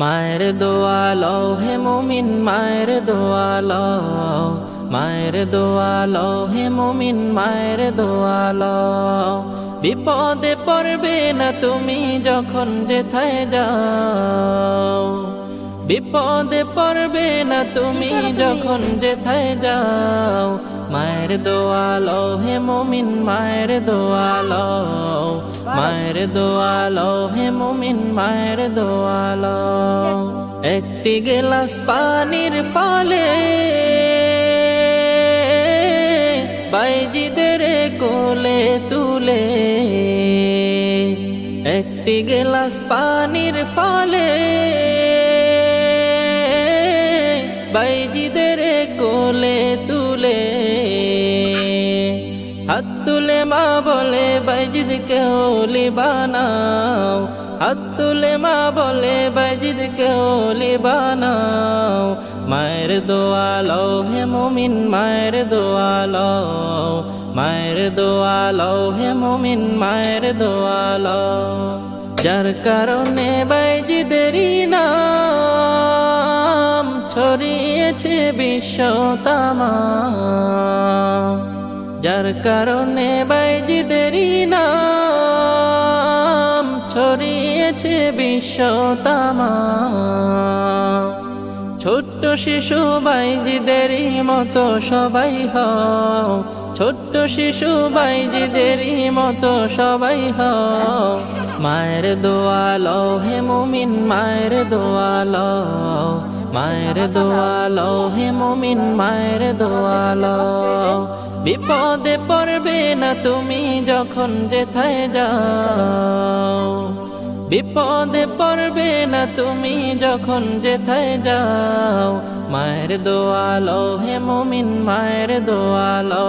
মায়ের দোয়ালো হে মুমিন, মায়ের দোয়ালো মায়ের দোয়ালো হে মুমিন, মায়ের দোয়ালো বিপদে পড়বে না তুমি যখন যেথায় যাও। বিপদে পড়বে না তুমি যখন যেথায় যাও, মায়ের দোয়ালো, হে মুমিন, মায়ের দোয়ালো মায়ের দোয়ালো, হে মুমিন, মায়ের দোয়ালো। একটি গেলাস পানির ফলে বাইজিদের কোলে তুলে, একটি গেলাস পানির ফলে বাইজিদের কোলে তুলে, হাত তুলে মা বলে বাইজিদ কেউলি বানাও। হাত তুলে মা বলে বাইজিদ কেউলি বানাও। মায়ের দোয়ালো হে মুমিন, মায়ের দোয়ালো মায়ের দোয়ালো হে মুমিন, মায়ের দোয়ালো যার কারণে বাইজিদেরই ছড়িয়েছে বিশ্ব যার কারণে বাইজিদেরই নাম ছড়িয়েছে বিশ্ব ছোট্ট শিশু বাইজিদেরই মতো সবাই হও। ছোট্ট শিশু বাইজিদেরই মতো সবাই হও। মায়ের দোয়ালো হে মুমিন, মায়ের দোয়ালো মায়ের দোয়ালো, হে মুমিন মায়ের দোয়ালো। বিপদে পড়বে না তুমি যখন যেথায় যাও। বিপদে পড়বে না তুমি যখন যেথায় যাও। মায়ের দোয়ালো, হে মুমিন মায়ের দোয়ালো।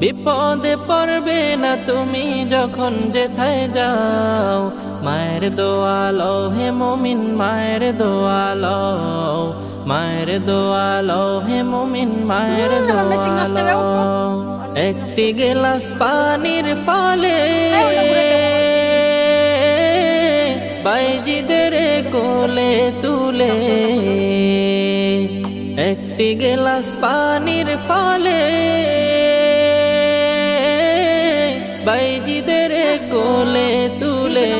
বিপদে পড়বে না তুমি যখন যেথায় যাও। মায়ের দোয়াল হে মুমিন মায়ের দোয়াল মায়ের দোয়ালো হে মুমিন মায়ের দোয়ালো একটি গেলাস পানির ফলে বাইজিদের কোলে তুলে। একটি গেলাস পানির ফলে বাইজিদের কোলে তুলে